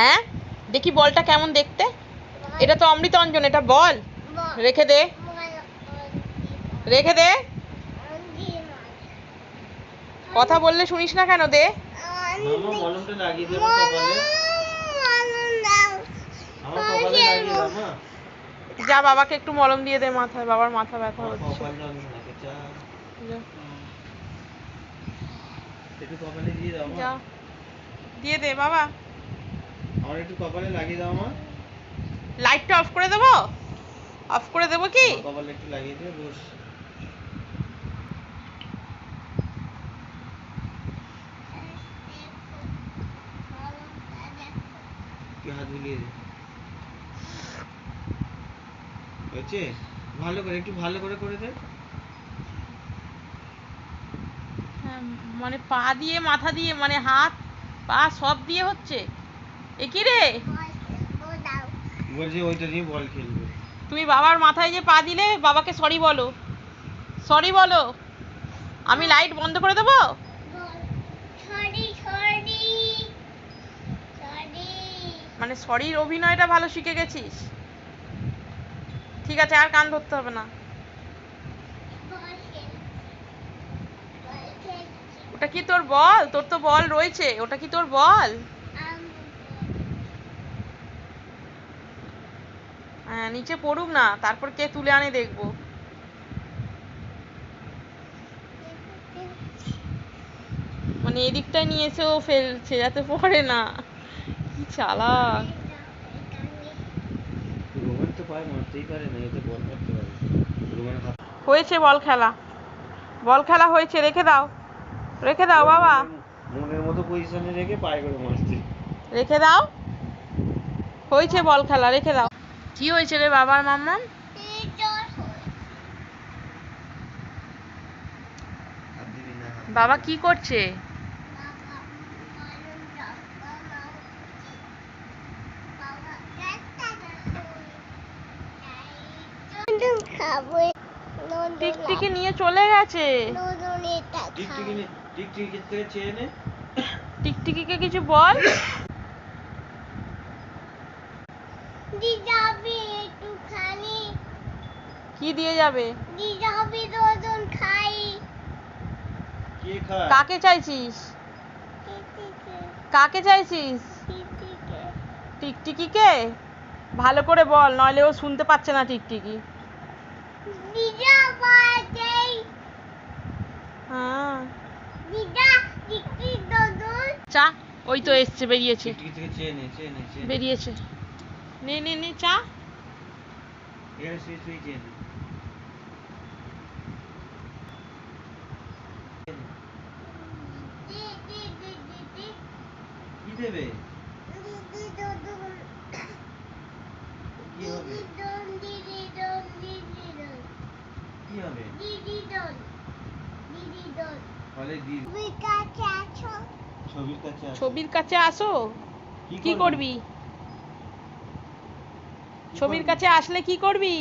হ্যাঁ? দেখি বলটা কেমন দেখতে? এটা তো অমৃত অঞ্জন এটা বল। রেখে দে। রেখে দে। কথা বললে শুনিস না কেন দে। যা বাবাকে একটু মলম দিয়ে দে মাথায়। বাবার মাথা ব্যথা হচ্ছে। দিয়ে দে বাবা। আমার একটু কপালে লাগিয়ে দাও মা। লাইটটা অফ করে দেবো? অফ করে দেবো কি? কপালে একটু লাগিয়ে দে বস। তুই হাত বুলিয়ে দে। হয়েছে? ভালো করে একটু ভালো করে করে দে। হ্যাঁ, মানে পা দিয়ে মাথা দিয়ে মানে হাত পা সব দিয়ে হচ্ছে? এ কি রে? বলছে ওইটা নিয়ে বল খেলবে। তুমি বাবার মাথায় যে পা দিলে বাবাকে সরি বলো। সরি বলো। আমি লাইট বন্ধ করে দেবো? মানে সরির অভিনয়টা ভালো শিখে গেছিস? ঠিক আছে আর কান ধরতে হবে না। ওটা কি তোর বল? তোর তো বল রয়েছে। ওটা কি তোর বল হ্যাঁ নিচে পড়ুক না তারপর কে তুলে আনে দেখব। মানে এদিকটায় নিয়ে এসেও ফেলছে যাতে পড়ে না। কি চালাক। হয়েছে বল খেলা। বল খেলা হয়েছে রেখে দাও। রেখে দাও বাবা। মনের মতো পজিশনে রেখে পায়ে করে মারছে রেখে দাও। হয়েছে বল খেলা রেখে দাও। কি হয়েছে রে বাবার মাম্মাম? বাবা কি করছে? টিকটিকি নিয়ে চলে গেছে। টিকটিকি টিকটিকি টিকটিকিকে কিছু বল। কি দিয়ে যাবে? কে কাকে চাইছিস? কাকে চাইছিস? টিকটিকিকে? ভালো করে বল নইলে ও শুনতে পাচ্ছে না টিকটিকি। হ্যাঁ। চা ওই তো এসছে বেরিয়েছে। বেরিয়েছে। নে নে নে চা। এখানে শুয়ে শুয়ে চেয়ে নে কি দেবে? কি হবে? কি হবে? ফলে দি। ছবির কাছে আসো। ছবির কাছে আসো। কি করবি? ছবির কাছে আসলে কি করবি?